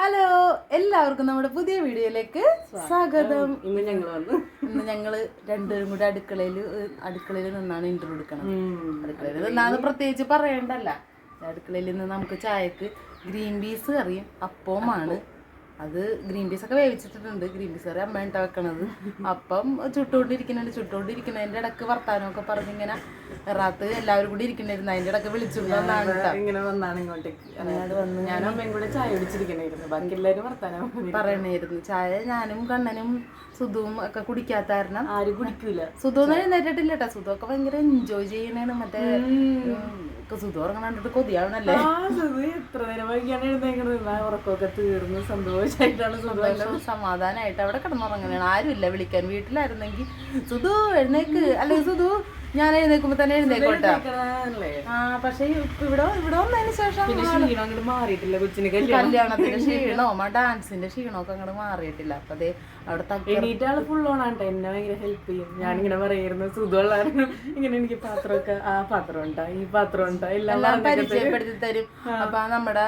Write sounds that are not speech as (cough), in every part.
Hello എല്ലാവർക്കും നമ്മുടെ പുതിയ വീഡിയോയിലേക്ക് സ്വാഗതം. ഇന്ന് ഞങ്ങൾ വന്നു. ഇന്ന് ഞങ്ങൾ രണ്ടുപേരും കൂടി അടുക്കളയിൽ അടുക്കളയിൽ നിന്നാണ് ഇന്റർവ്യൂ എടുക്കണം അടുക്കളയിൽ നിന്നാന്ന് പ്രത്യേകിച്ച് പറയണ്ടല്ല. അടുക്കളയിൽ നിന്ന് നമുക്ക് ചായക്ക് ഗ്രീൻ പീസ് കറിയും അപ്പവുമാണ്. അത് ഗ്രീൻ പീസ് ഒക്കെ വേവിച്ചിട്ടുണ്ട് ഗ്രീൻ പീസ് കറി അമ്മ ഇട്ടാ വെക്കണത് അപ്പം ചുട്ടുകൊണ്ടിരിക്കുന്നുണ്ട്. ചുട്ടുകൊണ്ടിരിക്കുന്നതിന്റെ ഇടയ്ക്ക് വർത്താനമൊക്കെ പറഞ്ഞിങ്ങനെ എറാത്ത് എല്ലാവരും കൂടി ഇരിക്കണ്ടായിരുന്നു അതിന്റെ ഇടയ്ക്ക് വിളിച്ചു ഇങ്ങനെ വന്നാണ് ഇങ്ങോട്ടേക്ക്. ഞാനും അമ്മയും കൂടെ ചായ കുടിച്ചിരിക്കണായിരുന്നു. ബാക്കി എല്ലാവരും വർത്താനം പറയണായിരുന്നു. ചായ ഞാനും കണ്ണനും സുധുവും ഒക്കെ കുടിക്കാത്ത കാരണം ആരും കുടിക്കൂല. സുധു ഒന്നും എഴുന്നേറ്റിട്ടില്ല കേട്ടോ. സുധു ഒക്കെ ഭയങ്കര എൻജോയ് ചെയ്യണേണ്. മറ്റേ സുധു ഉറങ്ങണ കണ്ടിട്ട് കൊതിയാവണല്ലേ? സുധു എത്ര നേരം വൈകിയാണ് എഴുന്നേക്കണത്? ഉറക്കൊക്കെ ഉറക്കമൊക്കെ തീർന്ന് സന്തോഷമായിട്ടാണ് സുധു സമാധാനമായിട്ട് അവിടെ കിടന്നുറങ്ങണേണ്. ഇല്ല വിളിക്കാൻ. വീട്ടിലായിരുന്നെങ്കിൽ സുധു എഴുന്നേക്ക്. അല്ലെങ്കിൽ സുധു? ഞാൻ എഴുന്നേക്കുമ്പോ തന്നെ എഴുന്നേക്കോട്ടെ? ആ പക്ഷെ ഇവിടെ ഇവിടെ വന്നതിന് ശേഷം മാറിയിട്ടില്ല കൊച്ചിന് കല്യാണത്തിന്റെ ക്ഷീണോ ഡാൻസിന്റെ ക്ഷീണോ ഒക്കെ അങ്ങോട്ട് മാറിയിട്ടില്ല. അപ്പൊ അതെ അവിടെ എണീറ്റ ഫുൾ ഓൺ ആണ്ട്ടോ എന്നെ ഭയങ്കര ഹെൽപ്പ് ചെയ്യും. ഞാൻ ഞാനിങ്ങനെ പറയായിരുന്നു സുധമുള്ളായിരുന്നു ഇങ്ങനെ എനിക്ക് പാത്രമൊക്കെ ആ പാത്രം ഉണ്ടാ ഈ പാത്രം ഉണ്ടാ എല്ലാം പരിചയപ്പെടുത്തി തരും. അപ്പൊ നമ്മുടെ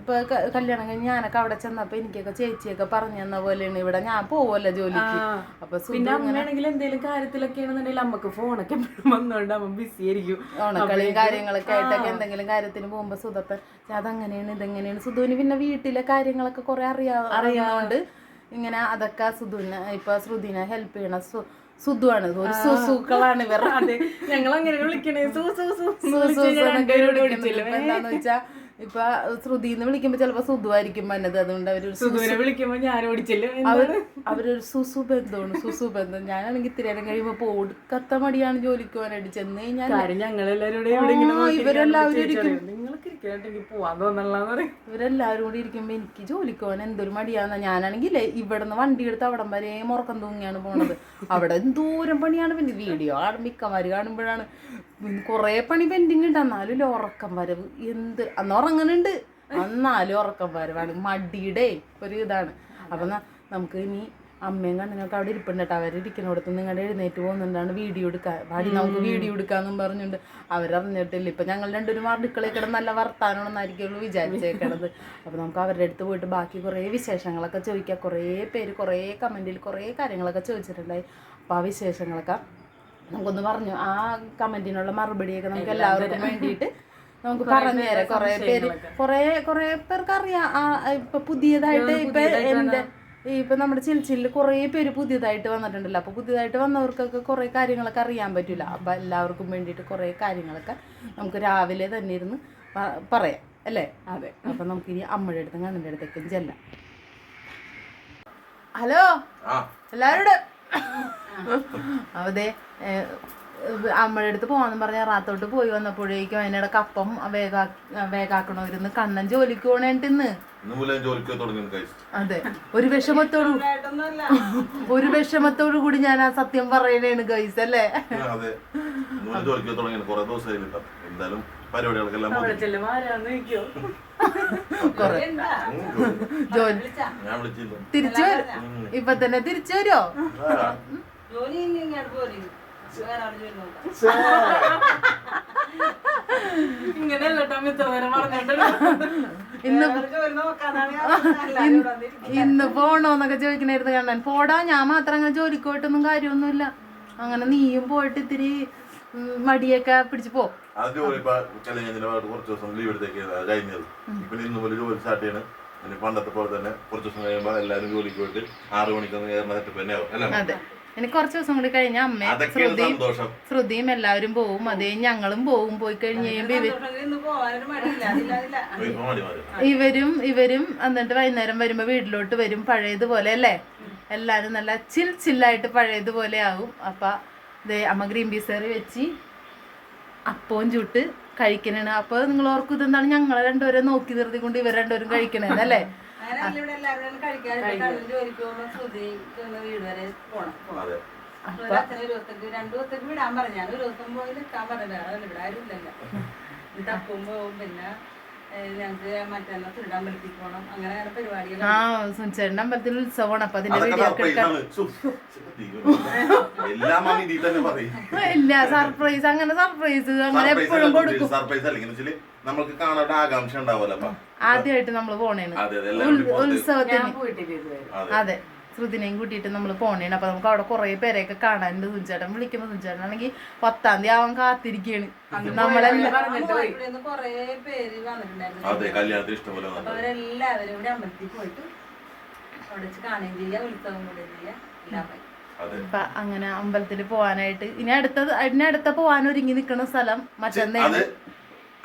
ഇപ്പൊ കല്യാണം കഴിഞ്ഞ് ഞാനൊക്കെ അവിടെ ചെന്നപ്പോ എനിക്കൊക്കെ ചേച്ചിയൊക്കെ പറഞ്ഞു തന്ന പോലെയാണ്. ഇവിടെ ഞാൻ പോവല്ലോ ജോലിക്ക്. അപ്പൊ പിന്നെ അമ്മയാണെങ്കിൽ എന്തെങ്കിലും കാര്യത്തിലൊക്കെ ആണെന്നുണ്ടെങ്കിൽ അമ്മയ്ക്ക് ഫോണൊക്കെ എപ്പോഴും വന്നോണ്ട് അമ്മ ബിസി ആയിരിക്കും. ഓണക്കളിയും കാര്യങ്ങളൊക്കെ ആയിട്ടൊക്കെ എന്തെങ്കിലും കാര്യത്തിന് പോകുമ്പോ സുധപ്പൻ അതങ്ങനെയാണ് ഇതെങ്ങനെയാണ്. സുധുവിന് പിന്നെ വീട്ടിലെ കാര്യങ്ങളൊക്കെ കുറെ അറിയാ അറിയാണ്ട് ഇങ്ങനെ അതൊക്കെ സുധുവിനെ ഇപ്പൊ ശ്രുതിനെ ഹെൽപ്പ് ചെയ്യണ സുധുവാണ് ഒരു സുസുക്കളാണ് ഇവർ. ഞങ്ങൾ അങ്ങനെ വിളിക്കണേ സൂ സൂ സൂ എന്താന്ന് വെച്ചാ ഇപ്പൊ ശ്രുതിന്ന് വിളിക്കുമ്പോ ചിലപ്പോ സുധുവായിരിക്കും വന്നത്. അതുകൊണ്ട് അവർ വിളിക്കുമ്പോ ഞാൻ ഓടിച്ചില്ല. അവർ അവരൊരു സുസു ബന്ധമാണ് സുസു ബന്ധം. ഞാനാണെങ്കിൽ ഇത്തിരി നേരം കഴിയുമ്പോ പോടുക്കത്ത മടിയാണ് ജോലിക്ക് പോകാനായിട്ട്. ചെന്ന് കഴിഞ്ഞാൽ ഇവിടെ ഇവരെല്ലാവരും ഇവരെല്ലാവരും കൂടി ഇരിക്കുമ്പോ എനിക്ക് ജോലിക്ക് പോകാൻ എന്തൊരു മടിയാന്ന. ഞാനാണെങ്കിൽ ഇവിടുന്ന് വണ്ടി എടുത്ത് അവിടം വരെ മുറക്കം തൂങ്ങിയാണ് പോണത്. അവിടെ എന്തോരം പണിയാണ് പിന്നെ. വീഡിയോ ആണ് മിക്കമാര് കാണുമ്പോഴാണ് കുറേ പണി പെൻഡിങ് ഉണ്ട്. എന്നാലും ഉറക്കം വരവ്. എന്ത്? അന്ന് ഉറങ്ങുന്നുണ്ട് എന്നാലും ഉറക്കം വരവാണ്. മടിയുടെ ഒരു ഇതാണ്. അപ്പൊ നമുക്ക് ഇനി അമ്മയും കണ്ണുങ്ങൾക്ക് അവിടെ ഇരിപ്പുണ്ട് കേട്ടോ. അവരിരിക്കുന്നിടത്ത് നിങ്ങളുടെ എഴുന്നേറ്റ് പോകുന്നുണ്ടാണ് വീഡിയോ എടുക്കാൻ. വാടി നമുക്ക് വീഡിയോ എടുക്കാന്നും പറഞ്ഞുണ്ട്. അവരറിഞ്ഞിട്ടില്ല. ഇപ്പൊ ഞങ്ങൾ രണ്ടുപേരും അടുക്കളയിൽ കിടന്ന് നല്ല വർത്താനമാണെന്നായിരിക്കുള്ളൂ വിചാരിച്ചേക്കണത്. അപ്പൊ നമുക്ക് അവരുടെ അടുത്ത് പോയിട്ട് ബാക്കി കുറേ വിശേഷങ്ങളൊക്കെ ചോദിക്കാം. കുറേ പേര് കുറേ കമന്റിൽ കുറേ കാര്യങ്ങളൊക്കെ ചോദിച്ചിട്ടുണ്ടായി. അപ്പൊ ആ വിശേഷങ്ങളൊക്കെ നമുക്കൊന്ന് പറഞ്ഞു. ആ കമന്റിനുള്ള മറുപടിയൊക്കെ നമുക്ക് എല്ലാവർക്കും (laughs) വേണ്ടിയിട്ട് നമുക്ക് പറഞ്ഞു തരാം. കുറേ പേര് കുറെ കുറേ പേർക്ക് അറിയാം. ആ ഇപ്പൊ പുതിയതായിട്ട് ഇപ്പൊ എന്റെ ഇപ്പൊ നമ്മുടെ ചിൽച്ചിലിൽ കുറേ പേര് പുതിയതായിട്ട് വന്നിട്ടുണ്ടല്ലോ. അപ്പൊ പുതിയതായിട്ട് വന്നവർക്കൊക്കെ കുറെ കാര്യങ്ങളൊക്കെ അറിയാൻ പറ്റൂല. അപ്പൊ എല്ലാവർക്കും വേണ്ടിയിട്ട് കുറേ കാര്യങ്ങളൊക്കെ നമുക്ക് രാവിലെ തന്നെ ഇരുന്ന് പറയാം. അല്ലേ? അതെ. അപ്പൊ നമുക്ക് ഇനി അമ്മയുടെ അടുത്തും കണ്ണിന്റെ അടുത്തേക്കും ചെല്ലാം. ഹലോ? എല്ലാവരുടെ? അതെ അമ്മയുടെ അടുത്ത് പോകാന്ന് പറഞ്ഞ റാത്തോട്ട് പോയി വന്നപ്പോഴേക്കും അതിനിടെ കപ്പം വേഗാ വേഗാക്കണവരുന്ന് കണ്ണൻ ജോലിക്ക് പോണേണ്ടിന്ന്. അതെ ഒരു വിഷമത്തോടു ഒരു വിഷമത്തോടു കൂടി ഞാൻ ആ സത്യം പറയണേണ് ഗൈസ് അല്ലേ? എന്തായാലും പരിപാടികൾക്കെല്ലാം ജോലി ഞാൻ വിളിച്ചില്ല. തിരിച്ചു വരും. ഇപ്പൊ തന്നെ തിരിച്ചു വരുമോ പറഞ്ഞോണ്ടല്ലോ ഇന്ന് പോണോന്നൊക്കെ ചോദിക്കണായിരുന്നു കണ്ണൻ. പോടാ ഞാൻ മാത്രം അങ്ങനെ ജോലിക്ക് പോയിട്ടൊന്നും കാര്യമൊന്നുമില്ല. അങ്ങനെ നീയും പോയിട്ട് ഇത്തിരി മടിയൊക്കെ പിടിച്ചു പോ. അത് ജോലി ഇപ്പൊ കല്യാണം കഴിഞ്ഞ കുറച്ച് ദിവസം ലീവ് എടുത്തേക്ക് കഴിഞ്ഞത്. ഇപ്പൊ ഇന്ന് മുതൽ ജോലി സ്റ്റാർട്ട് ചെയ്യണം. ഇനി പണ്ടത്തെ പോലെ തന്നെ കുറച്ച് ദിവസം കഴിയുമ്പോൾ എല്ലാവരും ജോലിക്ക് പോയിട്ട് ആറു മണിക്കൊന്ന് കയറുന്ന സെറ്റപ്പ് തന്നെ ആവും അല്ലേ? അതെ. ഇനി കുറച്ച് ദിവസം കൂടി കഴിഞ്ഞ അമ്മയും ശ്രുതിയും ശ്രുതിയും എല്ലാവരും പോവും. അതേ ഞങ്ങളും പോവും. പോയി കഴിഞ്ഞ് കഴിയുമ്പോ ഇവരും ഇവരും എന്നിട്ട് വൈകുന്നേരം വരുമ്പോ വീട്ടിലോട്ട് വരും. പഴയതുപോലെ അല്ലേ? എല്ലാരും നല്ല ചിൽ ചില്ലായിട്ട് പഴയതുപോലെ ആവും. അപ്പൊ ദേ അമ്മ ഗ്രീൻ പീസ് കറി വെച്ച് അപ്പവും ചുട്ട് കഴിക്കണേണ്. അപ്പൊ നിങ്ങൾ ഓർക്കും ഇതെന്താണ്? ഞങ്ങളെ രണ്ടുപേരെ നോക്കി നിർത്തിക്കൊണ്ട് ഇവർ രണ്ടുപേരും കഴിക്കണേന്ന് അല്ലേ? അതെ രണ്ടു ദിവസത്തേക്ക് വിടാൻ പറഞ്ഞു. ഞാൻ ഒരു ദിവസം പോയി നിൽക്കാൻ പറഞ്ഞു വേറെ ഇവിടെ ആരും ഇല്ലല്ലോ. (laughs) തപ്പും പോവും. പിന്നെ ഏഹ് ഞങ്ങക്ക് മറ്റന്നാ തിരുടാമ്പലത്തിൽ പോകണം അങ്ങനെ അങ്ങനെ പരിപാടികൾ ആ സുനിച്ചേട്ടന്റെ അമ്പലത്തിൽ ഉത്സവമാണ്. അപ്പൊ അതിന്റെ വീഡിയോ ഒക്കെ ഇല്ല സർപ്രൈസ് അങ്ങനെ സർപ്രൈസ് അങ്ങനെ എപ്പോഴും കൊടുക്കും. സർപ്രൈസ് അല്ലെങ്കിൽ നമുക്ക് കാണാൻ ആകാംക്ഷ ഉണ്ടാവുമല്ലോ ആദ്യമായിട്ട് നമ്മൾ പോണേണ് ഉത്സവത്തിന്. അതെ. ശ്രുതിനെയും കൂട്ടിയിട്ട് നമ്മൾ പോണേണ്. അപ്പൊ നമുക്ക് അവിടെ കുറെ പേരെയൊക്കെ കാണാനുണ്ട് സുഞ്ചേട്ടൻ. വിളിക്കുമ്പോ സുഞ്ചേട്ടൻ ആണെങ്കിൽ പത്താം തീയതി ആവാൻ കാത്തിരിക്കുകയാണ് നമ്മളെല്ലാം അവരെല്ലാവരും കൂടി അമ്പലത്തിൽ പോയിട്ട് അവിടെ കാണുകയും ഉത്സവം അപ്പൊ അങ്ങനെ അമ്പലത്തിൽ പോവാനായിട്ട് ഇനി അടുത്തത് ഇനി അടുത്ത പോവാൻ ഒരുങ്ങി നിൽക്കുന്ന സ്ഥലം മറ്റെന്നേ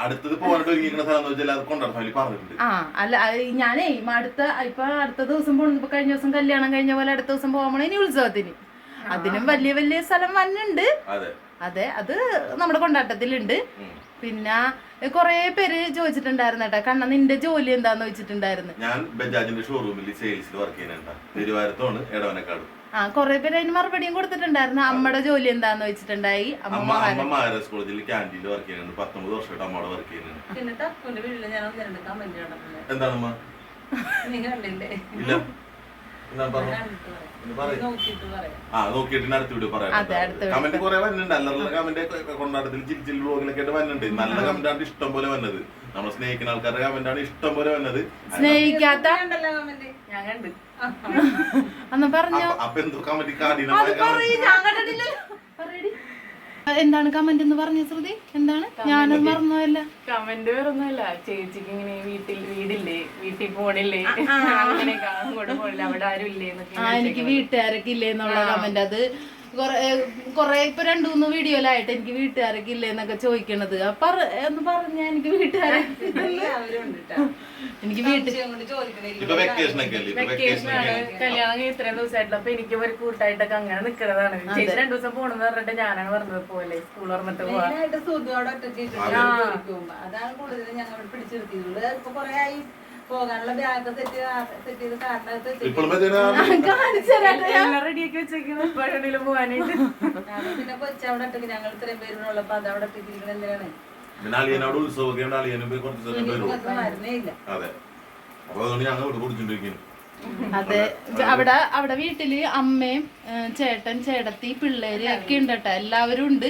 അടുത്തത് പോകാനായിട്ട് ഒരുങ്ങിക്കുന്ന സ്ഥലം എന്ന് വെച്ചാൽ അത് കൊണ്ടാണ് ഫാമിലി പറഞ്ഞിട്ടുണ്ട്. ആ അല്ല അത് ഞാനേ അടുത്ത ഇപ്പൊ അടുത്ത ദിവസം ഇപ്പൊ കഴിഞ്ഞ ദിവസം കല്യാണം കഴിഞ്ഞ പോലെ അടുത്ത ദിവസം പോകാൻ പോണേ ഇനി ഉത്സവത്തിന്. അതിനും വലിയ വലിയ സ്ഥലം വന്നുണ്ട് അതെ. അതെ അത് നമ്മുടെ കൊണ്ടാട്ടത്തിലുണ്ട്. പിന്നെ കൊറേ പേര് ചോദിച്ചിട്ടുണ്ടായിരുന്നു കേട്ടോ. കണ്ണ നിന്റെ ജോലി എന്താന്ന് ചോദിച്ചിട്ടുണ്ടായിരുന്നു ഞാൻ ബജാജിന്റെ ഷോറൂമിൽ സെയിൽസിൽ വർക്ക് ചെയ്യുന്നുണ്ട്. തിരുവാരത്താണ് എടവനക്കാട്. ആ കൊറേ പേര് അതിന് മറുപടിയും കൊടുത്തിട്ടുണ്ടായിരുന്നു. അമ്മയുടെ ജോലി എന്താന്ന് വെച്ചിട്ടുണ്ടായി. അമ്മ അമ്മ അമ്മ മഹാരാജ് കോളേജിൽ ക്യാന്റീനിൽ വർക്ക് ചെയ്യുന്നുണ്ട്. പത്തൊമ്പത് വർഷമായിട്ട് അമ്മയുടെ വർക്ക് ചെയ്യുന്നുണ്ട്. പിന്നെ തക്കുന്റെ വീട്ടിൽ ഞാൻ ഒന്ന് രണ്ട് കമന്റ് കണ്ടിട്ടുണ്ട് നീ കണ്ടില്ലേ? ഇല്ല. നോക്കിയിട്ട് വീഡിയോ പറയാം. കമന്റ് കുറെ വന്നിട്ടുണ്ട്. അല്ലറ കമന്റ് കൊണ്ടാട്ടത്തിൽ ചിൽ ചിൽ ബ്ലോഗിലൊക്കെ ആയിട്ട് വന്നിട്ടുണ്ട്. നല്ല കമന്റ് ആണ് ഇഷ്ടം പോലെ വന്നത്. നമ്മൾ സ്നേഹിക്കുന്ന ആൾക്കാരുടെ കമന്റ് ആണ് ഇഷ്ടം പോലെ വന്നത്. സ്നേഹിക്കാത്ത ഞാൻ കണ്ട്. അന്ന് പറഞ്ഞോ. എന്താണ് കമന്റ് എന്ന് പറഞ്ഞ ശ്രുതി? എന്താണ്? ഞാനത് മറന്നുവല്ല കമന്റ് വേറൊന്നുമല്ല ചേച്ചിക്ക് ഇങ്ങനെ വീട്ടിൽ വീടില്ലേ? വീട്ടിൽ പോണില്ലേ? അങ്ങോട്ട് പോണില്ല? അവിടെ ആരും ഇല്ലേ എന്നൊക്കെ ആ എനിക്ക് വീട്ടുകാരൊക്കെ ഇല്ലേ എന്നുള്ള കമന്റ് അത്. കൊറേ കൊറേ ഇപ്പൊ രണ്ടു മൂന്ന് വീഡിയോയിലായിട്ട് എനിക്ക് വീട്ടുകാരൊക്കെ ഇല്ലേന്നൊക്കെ ചോദിക്കണത്. അപ്പൊ എന്ന് പറഞ്ഞ എനിക്ക് വീട്ടുകാരെ. എനിക്ക് വീട്ടിൽ സംശയം കൊണ്ട് ചോദിക്കണില്ല. വെക്കേഷൻ ഒക്കെ അല്ലേ? വെക്കേഷൻ വെക്കേഷൻ കല്യാണം ഇത്രയും ദിവസമായിട്ടുള്ള. അപ്പൊ എനിക്ക് ഒരു കൂട്ടായിട്ടൊക്കെ അങ്ങനെ നിക്കുന്നതാണ് ചേച്ചി രണ്ടു ദിവസം പോണെന്ന് പറഞ്ഞിട്ട് ഞാനാണ് പറഞ്ഞത് പോലെ സ്കൂൾ തുറന്നിട്ട് പോവാ. മെയിനായിട്ട് സുധു അവിടെ ഒറ്റയ്ക്ക് ഇട്ടിട്ട് ജോലിക്ക് പോകുമ്പോ. അതാണ് കൂടുതലും ഞങ്ങൾ പിടിച്ചിരുത്തിയിട്ടുള്ളത് ഇപ്പൊ കൊറേ ആയി. പോകാനുള്ള ബാഗ് സെറ്റ് സെറ്റ് ചെയ്ത് കാറിനകത്ത് റെഡിയാക്കി എപ്പോഴെങ്കിലും പോകാനായിട്ട്. പിന്നെ ഞങ്ങൾ ഇത്രയും പേരുള്ളപ്പോ അത് അവിടെ ഒറ്റയ്ക്ക് ഇരിക്കണ എന്തിനാണ്? പിന്നെ അളിയനോട് ഉത്സവമൊക്കെ ഉണ്ട് അളിയനും പോയി കുറച്ച് സമയം വരും ഇനിയിപ്പോ ഇല്ല. അതെ. അപ്പൊ അതുകൊണ്ട് ഞങ്ങൾ ഇവിടെ കുടിച്ചോണ്ടിരിക്കുന്നു അതെ. അവിടെ അവിടെ വീട്ടിൽ അമ്മയും ചേട്ടൻ ചേട്ടത്തി പിള്ളേര് ഒക്കെ ഉണ്ട് കേട്ടോ. എല്ലാവരും ഉണ്ട്.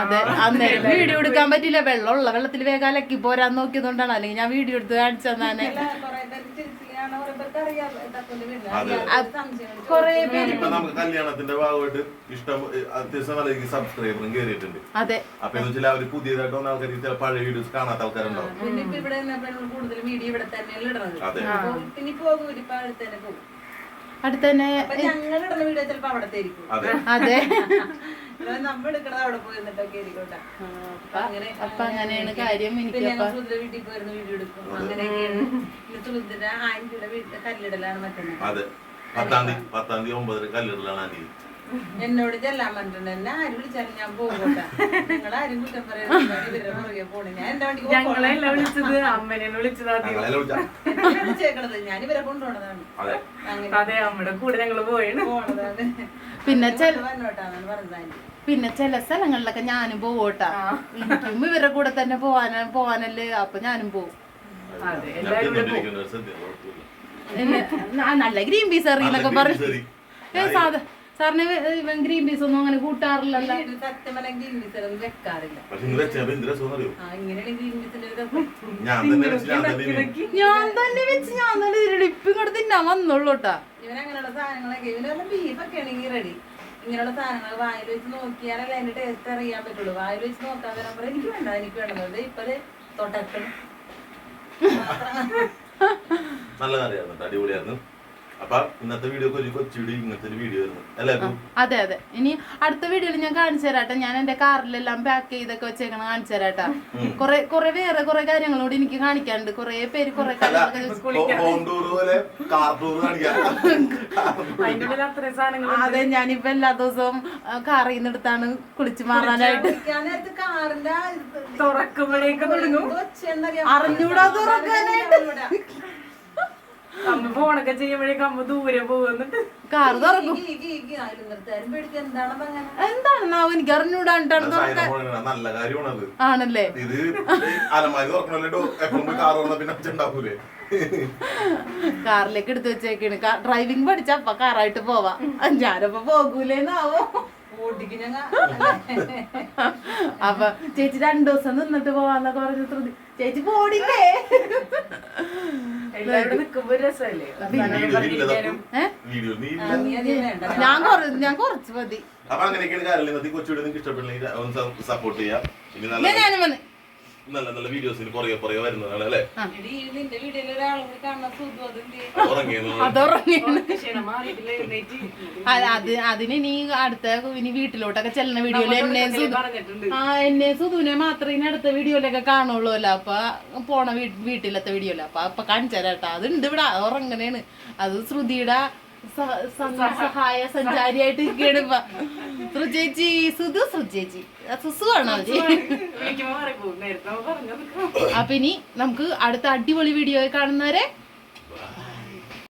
അതെ അന്നേരം വീഡിയോ എടുക്കാൻ പറ്റില്ല വെള്ളമുള്ള വെള്ളത്തിൽ വേഗം അലക്കി പോരാൻ നോക്കിയതുകൊണ്ടാണ്. അല്ലെങ്കിൽ ഞാൻ വീഡിയോ എടുത്ത് കാണിച്ചു തന്നെ കല്യാണത്തിന്റെ ഭാഗമായിട്ട് ഇഷ്ടം അത്യാവശ്യം നല്ല രീതിക്ക് സബ്സ്ക്രൈബറും കേറിയിട്ടുണ്ട്. അതെ. അപ്പൊ എന്ന് വെച്ചാൽ അവർ പുതിയതായിട്ട് വന്ന ആൾക്കാർക്ക് ചില പഴയ വീഡിയോസ് കാണാത്ത ആൾക്കാരുണ്ടാവും പിന്നെ ഇപ്പൊ ഇവിടെ കൂടുതൽ ഇവിടെ ഇടുന്നത്. പിന്നെ പോകും. അടുത്ത് തന്നെ അതെ. അപ്പൊ അങ്ങനെ അങ്ങനെയാണ് കാര്യം എനിക്ക് പത്താം തീയതി പത്താം തീയതി ഒമ്പതര കല്ലിടലാണ് ആന്റി എന്നോട് ചെല്ലാൻ പറഞ്ഞിട്ടുണ്ട്. എന്നെ ആര് വിളിച്ചാലും ഞാൻ പോകട്ടെ നിങ്ങൾ ആരും കുറ്റം പറയുന്നത് പോണേ. ഞാൻ എന്റെ വണ്ടിക്ക് ഞങ്ങളെല്ലാം വിളിച്ചത്? അമ്മനെ വിളിച്ചത് വിളിച്ചേക്കണത്. ഞാൻ ഇവരെ കൊണ്ടുപോണതാണ്. അതെ. അമ്മയുടെ കൂടെ ഞങ്ങൾ പോയാണ്. പോണതാണ്. പിന്നെ പറഞ്ഞത്. പിന്നെ ചില സ്ഥലങ്ങളിലൊക്കെ ഞാനും പോവട്ടാ എനിക്കും ഇവരുടെ കൂടെ തന്നെ പോവാന പോവാനല്ലേ? അപ്പൊ ഞാനും പോവും. അതെ എല്ലാരും നല്ല ഗ്രീൻ പീസ് അറിയുന്നൊക്കെ പറഞ്ഞു. സാധാ സാറിന് ഇവൻ ഗ്രീൻ പീസ് ഒന്നും അങ്ങനെ കൂട്ടാറില്ലല്ലോ ഞാൻ തന്നെ വെച്ച് ഞാൻ തന്നെ ഇപ്പം ഇങ്ങോട്ട് തിന്നാൻ വന്നുള്ളൂ കേട്ടാ ഇവനങ്ങനെയുള്ള സാധനങ്ങളൊക്കെ ഇവന് വല്ല ബീഫൊക്കെ ആണെങ്കിൽ റെഡി ഇങ്ങനെയുള്ള സാധനങ്ങൾ വായിൽ വെച്ച് നോക്കിയാലല്ലേ അതിന്റെ ടേസ്റ്റ് അറിയാൻ പറ്റുള്ളൂ. വായിൽ വെച്ച് നോക്കാൻ നമ്മൾ എനിക്ക് വേണ്ട എനിക്ക് വേണ്ടത് ഇപ്പൊ തൊട്ടക്കണം നല്ല കറിയായിരുന്നു അടിപൊളിയായിരുന്നു. അപ്പൊ ഇന്നത്തെ വീഡിയോ ഒരു വീഡിയോ ഇങ്ങനത്തെ ഒരു വീഡിയോ ആയിരുന്നു. അല്ലേ അതെ അതെ. ഇനി അടുത്ത വീഡിയോയിൽ ഞാൻ കാണിച്ചു തരാട്ടെ ഞാൻ എന്റെ കാറിലെല്ലാം പാക്ക് ചെയ്തൊക്കെ വെച്ചേക്കണം കാണിച്ചു തരാട്ടാ കൊറേ കൊറേ വേറെ കൊറേ കാര്യങ്ങളോട് എനിക്ക് കാണിക്കാനുണ്ട്. കൊറേ പേര് കൊറേ (laughs) അതെ ഞാനിപ്പോ എല്ലാ ദിവസവും കാറിൽ നിന്ന് എടുത്താണ് കുളിച്ചു മാറാനായിട്ട് അറിഞ്ഞൂടാ തുറക്കാനായിട്ട്. അമ്മ ഫോണൊക്കെ ചെയ്യുമ്പോഴേക്കും അമ്മ ദൂരെ പോകുന്നുണ്ട് കാർ തുറക്കും. എന്താണെന്ന് എനിക്ക് അറിഞ്ഞൂടാണ്ടാണ് നല്ല കാര്യമാണത്. ആണല്ലേ? ഇത് അലമാരി തുറക്കണല്ലോ എപ്പോഴും കാർ തുറന്ന പിന്നെ ഉണ്ടാവൂലേ കാറിലേക്ക് എടുത്തു വെച്ചേക്കാണ്. ഡ്രൈവിംഗ് പഠിച്ച അപ്പ കാറായിട്ട് പോവാ. ഞാനപ്പോ പോകൂലേന്നാവോ? അപ്പൊ ചേച്ചി രണ്ടു ദിവസം നിന്നിട്ട് പോവാന്നൊക്കെ പറഞ്ഞു ചേച്ചി പോടില്ലേ ഞാൻ ഞാൻ കുറച്ച് മതി. അപ്പൊ അങ്ങനെയൊക്കെയാണ് കാര്യങ്ങൾ ഇന്നത്തെ കൊച്ചുകൂടി നിങ്ങൾക്ക് ഇഷ്ടപ്പെട്ടില്ലെങ്കിൽ ഒന്ന് സപ്പോർട്ട് ചെയ്യാം. ഇനി നല്ല ഞാനും വന്ന്. നല്ല നല്ല വീഡിയോസിൽ പുറകെ പുറകെ വരുന്നതാണ് അല്ലേ? അത് അതിന് നീ അടുത്ത ഇനി വീട്ടിലോട്ടൊക്കെ ചെല്ലുന്ന വീഡിയോയിൽ എന്നെ പറഞ്ഞിട്ടുണ്ട്. ആ എന്നെ സുധുവിനെ മാത്രമേ ഇനി അടുത്ത വീഡിയോയിലൊക്കെ കാണുള്ളൂ അല്ല അപ്പൊ പോണ വീട്ടിലത്തെ വീഡിയോ അല്ല അപ്പൊ അപ്പൊ കാണിച്ചാലോ തരാട്ടാ അതുണ്ട് ഇവിടെ ഉറങ്ങനെയാണ് അത് ശ്രുതിയുടെ സഹായ സഞ്ചാരിയായിട്ട് ഇരിക്കുകയാണ് ഇപ്പൊ. സുധു നമ്മ പറഞ്ഞത് അപ്പൊ ഇനി നമുക്ക് അടുത്ത അടിപൊളി വീഡിയോ കാണുന്നവരെ